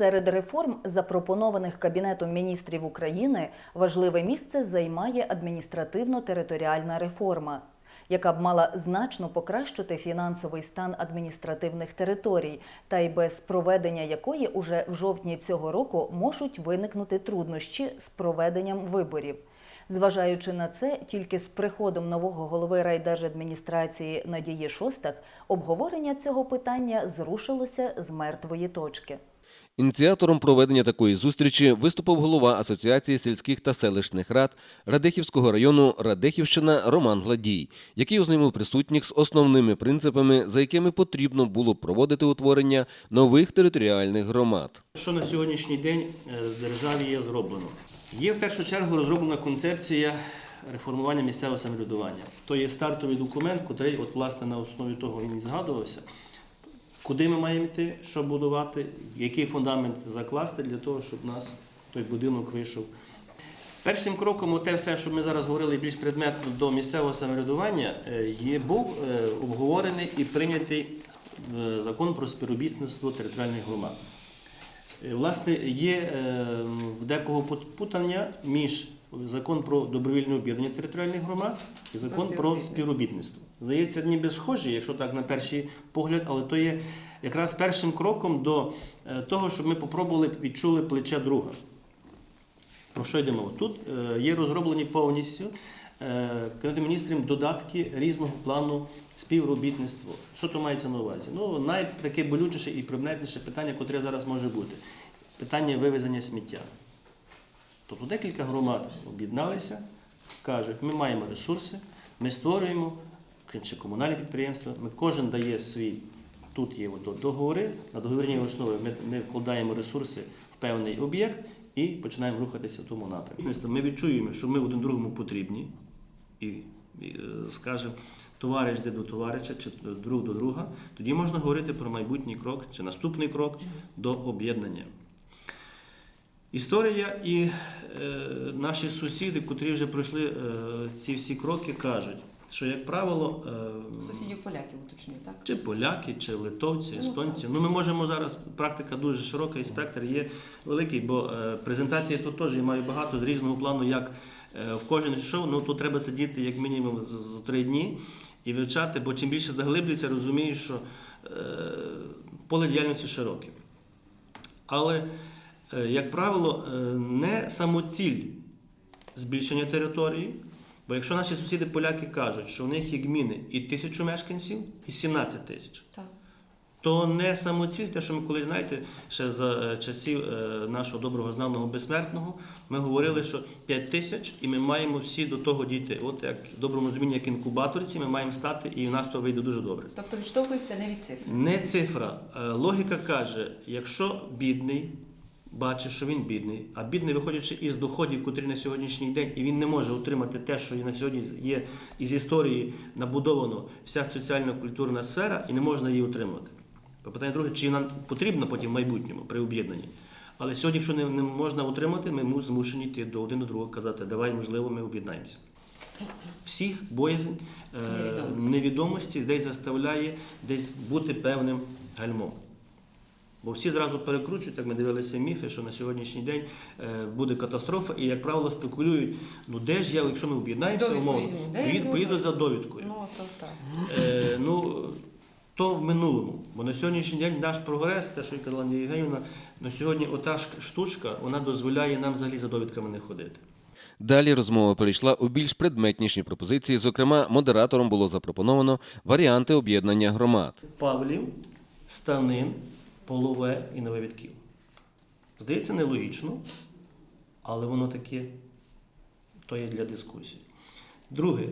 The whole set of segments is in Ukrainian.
Серед реформ, запропонованих Кабінетом міністрів України, важливе місце займає адміністративно-територіальна реформа, яка б мала значно покращити фінансовий стан адміністративних територій, та й без проведення якої уже в жовтні цього року можуть виникнути труднощі з проведенням виборів. Зважаючи на це, тільки з приходом нового голови райдержадміністрації Надії Шостак обговорення цього питання зрушилося з мертвої точки. Ініціатором проведення такої зустрічі виступив голова Асоціації сільських та селищних рад Радехівського району Радехівщина Роман Гладій, який ознайомив присутніх з основними принципами, за якими потрібно було проводити утворення нових територіальних громад. Що на сьогоднішній день е, в державі є зроблено? Є в першу чергу розроблена концепція реформування місцевого самоврядування. То є стартовий документ, який, от, власне, на основі того він і згадувався. Куди ми маємо йти, що будувати, який фундамент закласти для того, щоб нас той будинок вийшов. Першим кроком, те все, що ми зараз говорили більш предметно до місцевого самоврядування, е, є, був е, обговорений і прийнятий е, закон про співробітництво територіальних громад. Власне, є в декого путання між закон про добровільне об'єднання територіальних громад і закон про співробітництво. співробітництво. Здається, ніби схожі, якщо так на перший погляд, але то є якраз першим кроком до е, того, щоб ми попробували відчули плече друга. Про що йде мова? Тут е, є розроблені повністю е, Кабінетом міністрів додатки різного плану співробітництва. Що то мається на увазі? Ну, найтаке болючіше і предметніше питання, яке зараз може бути питання вивезення сміття. Тобто декілька громад об'єдналися, кажуть, ми маємо ресурси, ми створюємо чи комунальні підприємства, ми кожен дає свій. Тут є договори, на договірній основі ми, ми вкладаємо ресурси в певний об'єкт і починаємо рухатися в тому напрямку. Тобто Ми відчуємо, що ми один другому потрібні, і, е, скажемо, товариш йде до товариша чи друг до друга, тоді можна говорити про майбутній крок чи наступний крок до об'єднання. Історія і е, наші сусіди, котрі вже пройшли е, ці всі кроки, кажуть, що, як правило, е, Сусідів поляків уточнюю, так? чи поляки, чи литовці, естонці. Ну, ми можемо зараз, практика дуже широка і спектр є великий, бо е, презентації тут теж я маю багато з різного плану, як е, в кожен шоу, ну тут треба сидіти як мінімум з, з три дні і вивчати, бо чим більше заглиблюється, розумієш, що е, поле діяльності широке. Але, як правило, е, не самоціль збільшення території. Бо якщо наші сусіди поляки кажуть, що в них є гміни і тисячу мешканців, і 17 тисяч, Так. то не самоціль, те, що ми колись знаєте, ще за е, часів е, нашого доброго знаного безсмертного, ми говорили, що 5 тисяч, і ми маємо всі до того дійти. От як в доброму розумінні, як інкубаторці, ми маємо стати, і в нас то вийде дуже добре. Тобто відштовхується не від цифр. Не цифра. Е, Логіка каже, якщо бідний бачить, що він бідний, а бідний, виходячи із доходів, котрі на сьогоднішній день, і він не може отримати те, що на сьогодні є із історії набудовано вся соціально-культурна сфера, і не можна її отримати. Питання друге, чи вона потрібна потім в майбутньому при об'єднанні. Але сьогодні, якщо не, не можна отримати, ми змушені йти до один до другого казати, давай, можливо, ми об'єднаємося. Всіх боязнь е, Невідомості. невідомості десь заставляє десь бути певним гальмом. Бо всі зразу перекручують, як ми дивилися міфи, що на сьогоднішній день е, буде катастрофа, і, як правило, спекулюють, ну де ж я, якщо ми об'єднаємося, умовно, поїду, поїду за довідкою. Ну, то так. Е, ну, то в минулому. Бо на сьогоднішній день наш прогрес, те, що казала Надія Євгенівна, на сьогодні ота ж штучка, вона дозволяє нам взагалі за довідками не ходити. Далі розмова перейшла у більш предметніші пропозиції. Зокрема, модератором було запропоновано варіанти об'єднання громад. Павлів, Станин, Полове і Нововідків. Здається, нелогічно, але воно таке, то є для дискусії. Друге,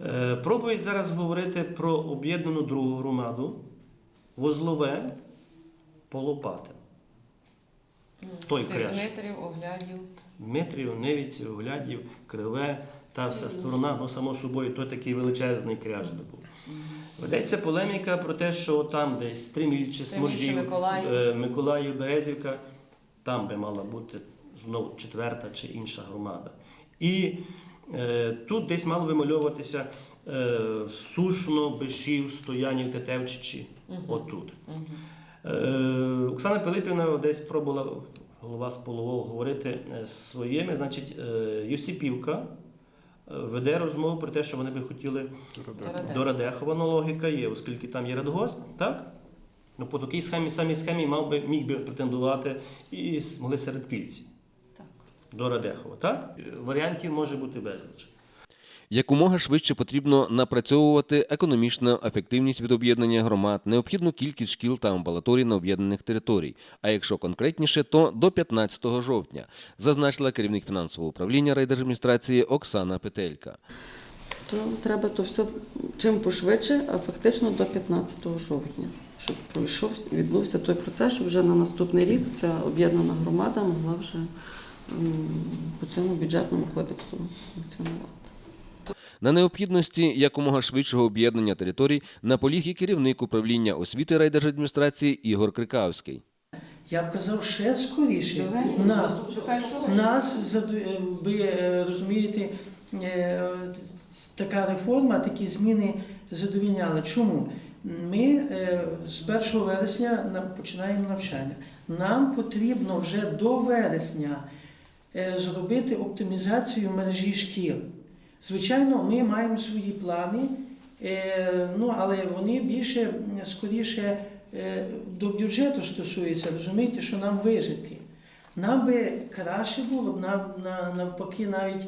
е, пробують зараз говорити про об'єднану другу громаду Возлове, Полопатин. Той кряж. Дмитрів, оглядів. Дмитрів, Невіці, Оглядів, Криве, та вся сторона, ну, само собою, той такий величезний кряж був. Ведеться полеміка про те, що там десь Стриміль Сморжів, Миколаїв. е, Миколаїв, Березівка, там би мала бути знову четверта чи інша громада. І е, тут десь мало вимальовуватися е, Сушно, Бешів, Стоянів, Тетевчичі, отут. Е, Оксана Пилипівна десь пробувала голова з полового говорити е, своїми. Значить, е, Юсипівка веде розмову про те, що вони би хотіли Радехова. до Радехова. Ну, логіка є, оскільки там є Радгосп, так? Ну, по такій схемі, самій схемі мав би, міг би претендувати і могли серед середпільці Так. до Радехова, так? Варіантів може бути безліч. Якомога швидше потрібно напрацьовувати економічну ефективність від об'єднання громад, необхідну кількість шкіл та амбулаторій на об'єднаних територій. А якщо конкретніше, то до 15 жовтня, зазначила керівник фінансового управління райдержадміністрації Оксана Петелька. То треба то все чим пошвидше, а фактично до 15 жовтня, щоб пройшов, відбувся той процес, щоб вже на наступний рік ця об'єднана громада могла вже по цьому бюджетному кодексу функціонувати. На необхідності якомога швидшого об'єднання територій наполіг і керівник управління освіти райдержадміністрації Ігор Крикавський. Я б казав ще скоріше. Нас, нас е, ви е, розумієте, е, така реформа, такі зміни задовільняли. Чому? Ми з 1 вересня починаємо навчання. Нам потрібно вже до вересня зробити оптимізацію мережі шкіл. Звичайно, ми маємо свої плани, е, ну, але вони більше, скоріше, е, до бюджету стосуються, розумієте, що нам вижити. Нам би краще було б навпаки навіть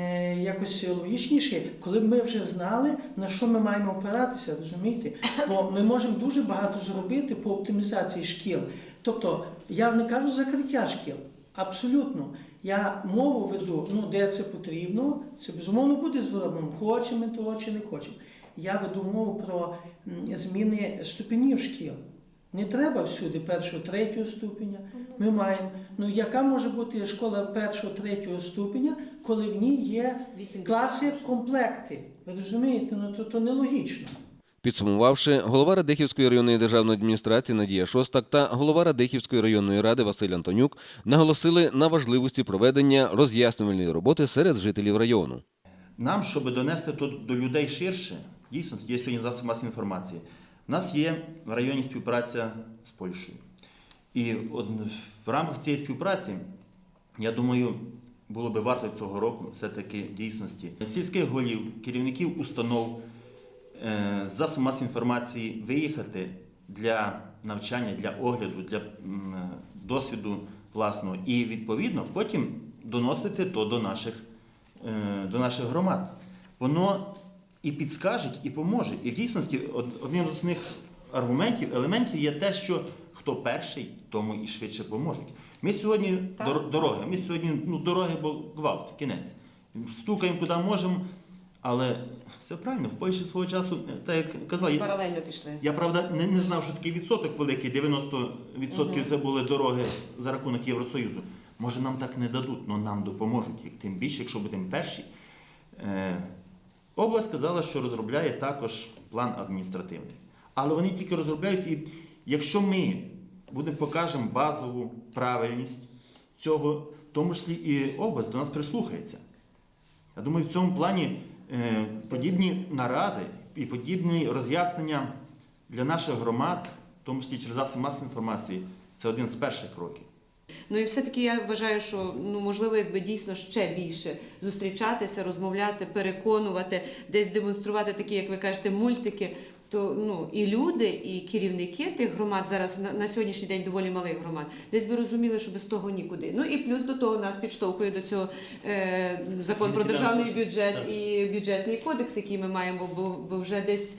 е, якось логічніше, коли б ми вже знали, на що ми маємо опиратися, розумієте? Бо ми можемо дуже багато зробити по оптимізації шкіл. Тобто, я не кажу закриття шкіл, абсолютно. Я мову веду, ну де це потрібно, це безумовно буде зроблено. Хочемо ми того чи не хочемо. Я веду мову про зміни ступенів шкіл. Не треба всюди першого, третього ступеня. Ми маємо. Ну яка може бути школа першого, третього ступеня, коли в ній є класи комплекти? Ви розумієте? Ну то, то нелогічно. Підсумувавши, голова Радехівської районної державної адміністрації Надія Шостак та голова Радехівської районної ради Василь Антонюк наголосили на важливості проведення роз'яснювальної роботи серед жителів району. Нам, щоб донести тут до людей ширше, дійсно є сьогодні засоб масової інформації. У нас є в районі співпраця з Польщею. І в рамках цієї співпраці, я думаю, було би варто цього року все-таки дійсності сільських голів, керівників установ з засобів масової інформації виїхати для навчання, для огляду, для е, досвіду власного і відповідно потім доносити то до наших, е, до наших громад. Воно і підскаже, і поможе. І в дійсності одним з основних аргументів, елементів є те, що хто перший, тому і швидше поможуть. Ми сьогодні Так. дороги, ми сьогодні ну, дороги, бо гвалт, кінець. Стукаємо куди можемо, але все правильно, в Польщі свого часу, е, так як казали, я, Паралельно пішли. я правда не, не знав, що такий відсоток великий, 90% це були дороги за рахунок Євросоюзу. Може нам так не дадуть, але нам допоможуть. Тим більше, якщо будемо перші. Е, область сказала, що розробляє також план адміністративний. Але вони тільки розробляють, і якщо ми будемо покажемо базову правильність цього, в тому числі і область до нас прислухається. Я думаю, в цьому плані подібні наради і подібні роз'яснення для наших громад, в тому числі через засоби масової інформації, це один з перших кроків. Ну і все-таки я вважаю, що ну можливо, якби дійсно ще більше зустрічатися, розмовляти, переконувати, десь демонструвати такі, як ви кажете, мультики. То ну і люди, і керівники тих громад зараз на, на сьогоднішній день доволі малих громад, десь би розуміли, що без того нікуди. Ну і плюс до того нас підштовхує до цього е, закон про державний бюджет і бюджетний кодекс, який ми маємо, бо, бо вже десь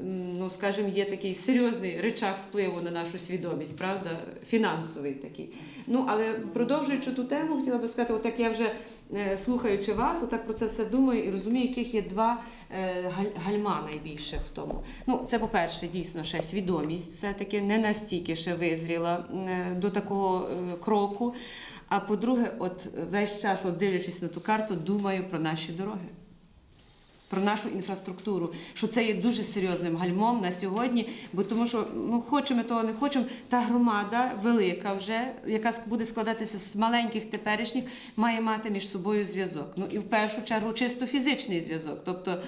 ну скажімо, є такий серйозний речах впливу на нашу свідомість, правда, фінансовий такий. Ну але продовжуючи ту тему, хотіла би сказати, отак я вже е, слухаючи вас, отак про це все думаю і розумію, яких є два е, галь- гальма найбільше в тому. Ну, це, по-перше, дійсно ще свідомість, все-таки не настільки ще визріла е, до такого кроку. А по-друге, от весь час, от дивлячись на ту карту, думаю про наші дороги про нашу інфраструктуру, що це є дуже серйозним гальмом на сьогодні, бо тому що ну хочемо того, не хочемо. Та громада велика вже, яка буде складатися з маленьких теперішніх, має мати між собою зв'язок. Ну і в першу чергу чисто фізичний зв'язок. Тобто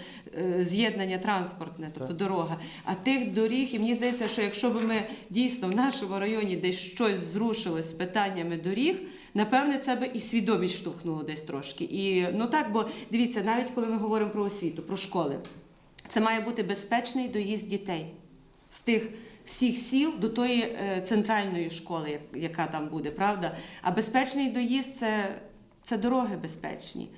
з'єднання транспортне, тобто дорога. А тих доріг, і мені здається, що якщо б ми дійсно в нашому районі десь щось зрушилось з питаннями доріг, напевне, це би і свідомість штовхнуло десь трошки. І ну так, бо дивіться, навіть коли ми говоримо про освіту, про школи, це має бути безпечний доїзд дітей з тих всіх сіл до тої е, центральної школи, яка там буде, правда? А безпечний доїзд це, це дороги безпечні.